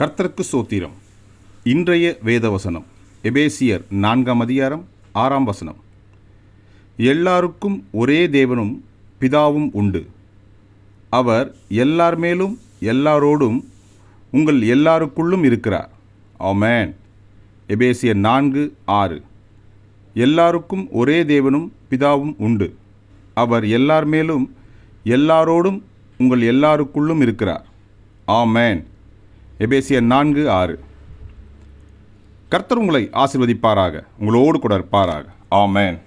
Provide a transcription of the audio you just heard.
கர்த்தருக்கு சோத்திரம். இன்றைய வேதவசனம் எபேசியர் நான்காம் அதிகாரம் ஆறாம் வசனம். எல்லாருக்கும் ஒரே தேவனும் பிதாவும் உண்டு. அவர் எல்லார் மேலும் எல்லாரோடும் உங்கள் எல்லாருக்குள்ளும் இருக்கிறார். ஆமேன். எபேசியர் நான்கு ஆறு. எல்லாருக்கும் ஒரே தேவனும் பிதாவும் உண்டு. அவர் எல்லார் மேலும் எல்லாரோடும் உங்கள் எல்லாருக்குள்ளும் இருக்கிறார். ஆமேன். எபேசிய நான்கு ஆறு. கர்த்தர் உங்களை ஆசிர்வதிப்பாராக உங்களோடு கூட இருப்பாராக. ஆமேன்.